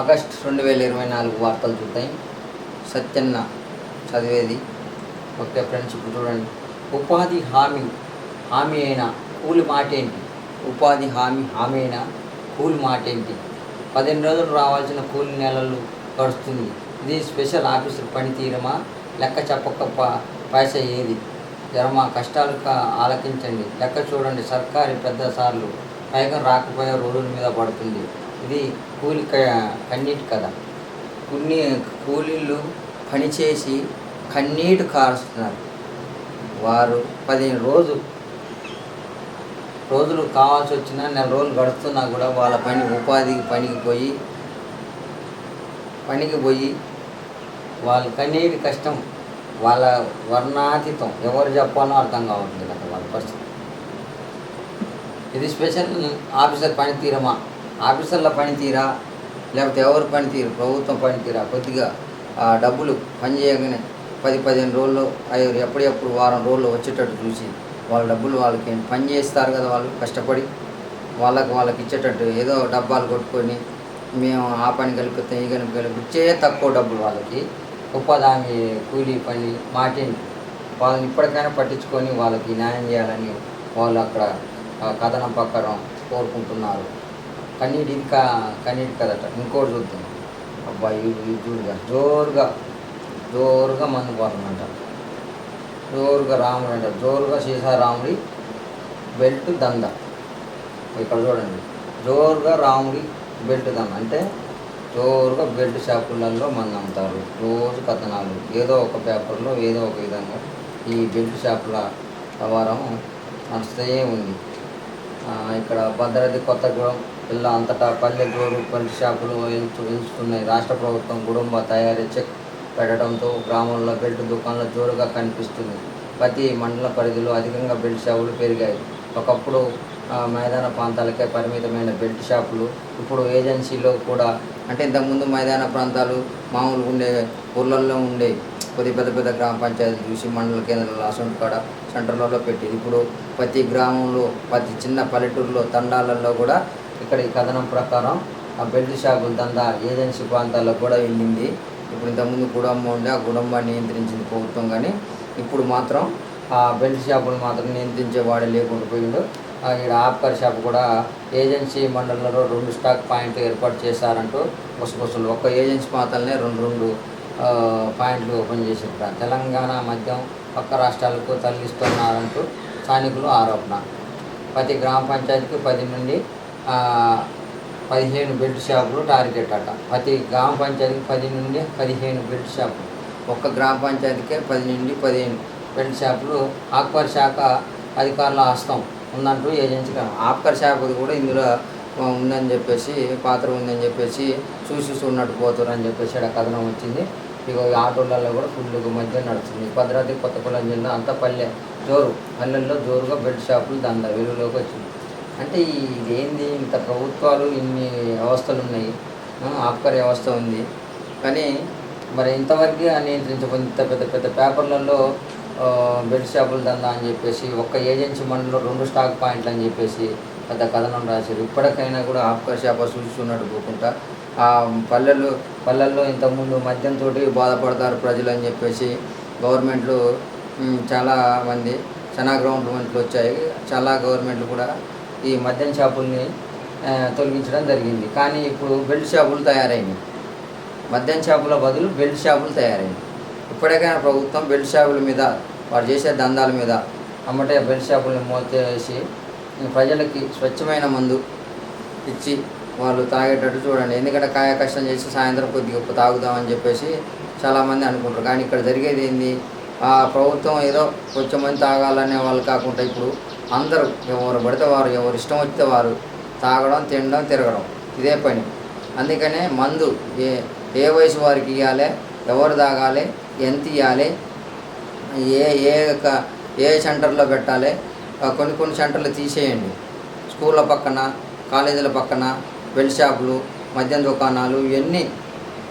August రెండు వేల ఇరవై నాలుగు వార్తలు చూద్దాం. సత్యన్న చదివేది. ఓకే ఫ్రెండ్స్ ఇప్పుడు చూడండి. ఉపాధి హామీ హామీ అయిన కూలి మాట ఏంటి ఉపాధి హామీ హామీ అయినా కూలి మాట ఏంటి పదిహేను రోజులు రావాల్సిన కూలి నెలలు గడుస్తుంది. ఇది స్పెషల్ ఆఫీసర్ పనితీరమా? లెక్క చెప్పక పైస ఏది జరమా కష్టాలు ఆలకించండి. లెక్క చూడండి సర్కారు పెద్ద సార్లు. పైగా రాకపోయే రోడ్ల మీద పడుతుంది. ఇది కూలి క- కన్నీటి కదా కొన్ని కూలీలు పనిచేసి కన్నీటి కారుస్తున్నారు. వారు పదిహేను రోజు రోజులు కావాల్సి వచ్చినా నెల రోజులు గడుస్తున్నా కూడా వాళ్ళ పని ఉపాధికి పనికి పోయి పనికి పోయి వాళ్ళు కన్నీటి కష్టం వాళ్ళ వర్ణాతీతం ఎవరు చెప్పాలో అర్థం కావట్లేదు అక్కడ వాళ్ళ పరిస్థితి. ఇది స్పెషల్ ఆఫీసర్ పనితీరమా? ఆఫీసర్ల పనితీరా లేకపోతే ఎవరి పనితీరు ప్రభుత్వం పనితీరా కొద్దిగా ఆ డబ్బులు పని చేయగానే పది పదిహేను రోజులు అవి ఎప్పుడెప్పుడు వారం రోజులు వచ్చేటట్టు చూసి వాళ్ళ డబ్బులు వాళ్ళకి పని చేస్తారు కదా వాళ్ళు కష్టపడి వాళ్ళకి వాళ్ళకి ఇచ్చేటట్టు ఏదో డబ్బాలు కొట్టుకొని మేము ఆ పని కలిపితే ఈ కలిపి ఇచ్చే తక్కువ డబ్బులు వాళ్ళకి ఉపాధి కూలీ పని మాటిని వాళ్ళని ఇప్పటికైనా పట్టించుకొని వాళ్ళకి న్యాయం చేయాలని వాళ్ళు అక్కడ కథనం ప్రకారం కోరుకుంటున్నారు. కన్నీటి ఇది కా కన్నీటి కదట. ఇంకోటి చూద్దాం. అబ్బాయి ఇది చూడుగా. జోరుగా జోరుగా మందు పోతుందంట జోరుగా రాముడు అంట. జోరుగా సీతారాముడి బెల్ట్ దంద ఇక్కడ చూడండి. జోరుగా రాముడి బెల్ట్ దంద అంటే జోరుగా బెల్ట్ షాపులలో మంది అమ్ముతారు. రోజు కథనాలు. ఏదో ఒక పేపర్లో ఏదో ఒక విధంగా ఈ బెల్ట్ షాపుల వ్యవహారం నడుస్తూనే ఉంది. ఇక్కడ భద్రాద్రి కొత్తగూడెం జిల్లా అంతటా పల్లెటూరు పంటి షాపులు ఎంచు ఎంచుతున్నాయి. రాష్ట్ర ప్రభుత్వం కుటుంబ తయారీ చెక్ పెట్టడంతో గ్రామంలో బెల్ట్ దుకాణాలు జోరుగా కనిపిస్తుంది ప్రతి మండల పరిధిలో అధికంగా బెల్ట్ షాపులు పెరిగాయి. ఒకప్పుడు మైదాన ప్రాంతాలకే పరిమితమైన బెల్ట్ షాపులు ఇప్పుడు ఏజెన్సీలో కూడా అంటే ఇంతకుముందు మైదాన ప్రాంతాలు మామూలుగా ఉండే ఊర్లలో ఉండే కొద్ది పెద్ద పెద్ద గ్రామ పంచాయతీలు చూసి మండల కేంద్రాలు అసెంబ్లీ కాడ సెంటర్లలో పెట్టింది. ఇప్పుడు ప్రతి గ్రామంలో ప్రతి చిన్న పల్లెటూరులో తండాలలో కూడా ఇక్కడ ఈ కథనం ప్రకారం ఆ బెల్ట్ షాపుల దందా ఏజెన్సీ ప్రాంతాల్లో కూడా వెళ్ళింది ఇప్పుడు ఇంతకుముందు గుడమ్మ ఉండే ఆ గుడమ్మ నియంత్రించింది ప్రభుత్వం కానీ ఇప్పుడు మాత్రం ఆ బెల్ట్ షాపులు మాత్రం నియంత్రించే వాడే లేకుండా పోయిండు. ఇక్కడ ఆప్కర్ షాప్ కూడా ఏజెన్సీ మండలంలో రెండు స్టాక్ పాయింట్లు ఏర్పాటు చేశారంటూ గుసగుసలు ఒక్క ఏజెన్సీ మాత్రమే రెండు రెండు పాయింట్లు ఓపెన్ చేసిండ్రు. తెలంగాణ మద్యం పక్క రాష్ట్రాలకు తరలిస్తున్నారంటూ స్థానికులు ఆరోపణ. ప్రతి గ్రామ పంచాయతీకి పది నుండి పదిహేను బెల్ట్ షాపులు టార్గెట్ అట. ప్రతి గ్రామ పంచాయతీకి పది నుండి పదిహేను బెల్ట్ షాపులు. ఒక్క గ్రామ పంచాయతీకే పది నుండి పదిహేను బెల్ట్ షాపులు. ఆక్వర్ శాఖ అధికారుల హస్తం ఉందంటూ ఏజెన్సీ ఆక్వర్ శాఖ కూడా ఇందులో ఉందని చెప్పేసి పాత్ర ఉందని చెప్పేసి చూసి చూడనట్టు పోతారు అని చెప్పేసి ఇక్కడ కథనం వచ్చింది. ఇగో ఆటోలలో కూడా ఫుల్గా మధ్య నడుస్తుంది. భద్రాద్రి కొత్తగూడెం జిల్లా అంతా పల్లె. జోరు పల్లెల్లో జోరుగా బెడ్ షాపులు దంద వెలుగులోకి వచ్చింది. అంటే ఇదేంది? ఇంత ప్రభుత్వాలు ఇన్ని వ్యవస్థలు ఉన్నాయి. ఆ, వ్యవస్థ ఉంది. కానీ మరి ఇంతవరకు నియంత్రించబోతుంది ఇంత పెద్ద పెద్ద పేపర్లలో బెడ్ షాపులు దందా అని చెప్పేసి ఒక్క ఏజెన్సీ మండలిలో రెండు స్టాక్ పాయింట్లు అని చెప్పేసి పెద్ద కథనం రాశారు. ఇప్పటికైనా కూడా ఆబ్కారీ షాప్ చూస్తున్నట్టు పోకుండా ఆ పల్లెలు పల్లెల్లో ఇంతకుముందు మద్యంతో బాధపడతారు ప్రజలు అని చెప్పేసి గవర్నమెంట్లు చాలా మంది చాలా గవర్నమెంట్లు వచ్చాయి. చాలా గవర్నమెంట్లు కూడా ఈ మద్యం షాపుల్ని తొలగించడం జరిగింది. కానీ ఇప్పుడు బెల్ట్ షాపులు తయారైనవి మద్యం షాపుల బదులు బెల్ట్ షాపులు తయారైనవి ఇప్పటికైనా ప్రభుత్వం బెల్ట్ షాపుల మీద వారు చేసే దందాల మీద అమ్మటే బెల్ట్ షాపుల్ని మూసేసి ప్రజలకి స్వచ్ఛమైన మందు ఇచ్చి వాళ్ళు తాగేటట్టు చూడండి. ఎందుకంటే కాయ కష్టం చేసి సాయంత్రం కొద్దిగా తాగుదామని చెప్పేసి చాలామంది అనుకుంటారు. కానీ ఇక్కడ జరిగేది ఏంది? ఆ ప్రభుత్వం ఏదో కొంచెం మంది తాగాలనే వాళ్ళు కాకుండా ఇప్పుడు అందరూ ఎవరు పడితే వారు ఎవరు ఇష్టం వస్తే వారు తాగడం తినడం తిరగడం. ఇదే పని. అందుకనే మందు ఏ ఏ వయసు వారికి ఇవ్వాలి ఎవరు తాగాలి? ఎంత ఇవ్వాలి ఏ ఏ క- ఏ సెంటర్లో పెట్టాలి? కొన్ని కొన్ని సెంటర్లు తీసేయండి. స్కూళ్ళ పక్కన కాలేజీల పక్కన బెల్ట్ షాపులు మద్యం దుకాణాలు ఇవన్నీ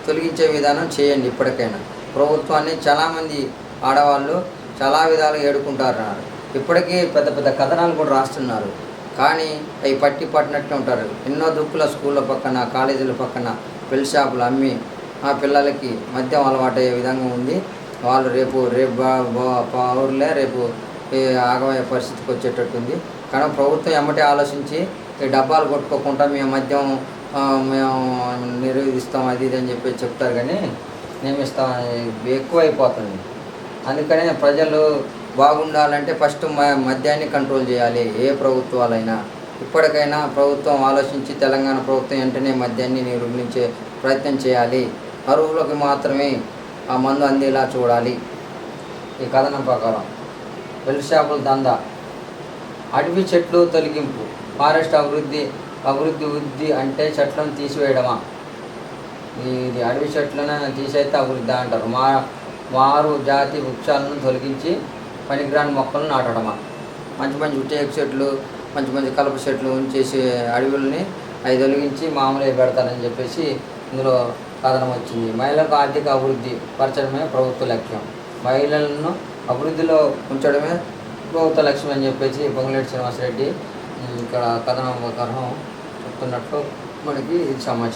తొలగించే విధానం చేయండి ఇప్పటికైనా. ప్రభుత్వాన్ని చాలామంది ఆడవాళ్ళు చాలా విధాలు ఏడుకుంటారన్నారు. ఇప్పటికీ పెద్ద పెద్ద కథనాలు కూడా రాస్తున్నారు. కానీ అవి పట్టి పట్టినట్టు ఉంటారు. ఎన్నో దుక్కుల స్కూళ్ళ పక్కన కాలేజీల పక్కన పెళ్ళి షాపులు అమ్మి ఆ పిల్లలకి మద్యం అలవాటయ్యే విధంగా ఉంది. వాళ్ళు రేపు రేపు పౌరులే రేపు ఆగమయ్యే పరిస్థితికి వచ్చేటట్టుంది. కానీ ప్రభుత్వం ఎమ్మటే ఆలోచించి డబ్బాలు కొట్టుకోకుండా మేము మద్యం మేము నిరోధిస్తాం అది ఇది అని చెప్పి చెప్తారు కానీ నియమిస్తాం ఎక్కువైపోతుంది. అందుకనే ప్రజలు బాగుండాలంటే ఫస్ట్ మ- మద్యాన్ని కంట్రోల్ చేయాలి ఏ ప్రభుత్వాలైనా. ఇప్పటికైనా ప్రభుత్వం ఆలోచించి తెలంగాణ ప్రభుత్వం వెంటనే మద్యాన్ని నిర్మూలించే ప్రయత్నం చేయాలి. అరువులకు మాత్రమే ఆ మందు అందేలా చూడాలి. ఈ కథనం ప్రకారం. వెల్ షాపుల దందా. అడవి చెట్లు తొలగింపు. ఫారెస్ట్ అభివృద్ధి అభివృద్ధి వృద్ధి అంటే చెట్లను తీసివేయడమా? ఇది అడవి చెట్లను తీసేస్తే అభివృద్ధి అంటారు. మా మారు జాతి వృక్షాలను తొలగించి పనికిరాని మొక్కలను నాటడమా? మంచి మంచి టేకు చెట్లు మంచి మంచి కలప చెట్లు ఉంచేసి అడవుల్ని అవి తొలగించి మామూలుగా పెడతారని చెప్పేసి ఇందులో కథనం వచ్చింది. మహిళలకు ఆర్థిక అభివృద్ధి పరచడమే ప్రభుత్వ లక్ష్యం. మహిళలను అభివృద్ధిలో ఉంచడమే ప్రభుత్వ లక్ష్యం అని చెప్పేసి పొంగులేటి శ్రీనివాసరెడ్డి ఇక్కడ కథనం కథనం చెప్తున్నట్లు మనకి ఇది సమాచారం.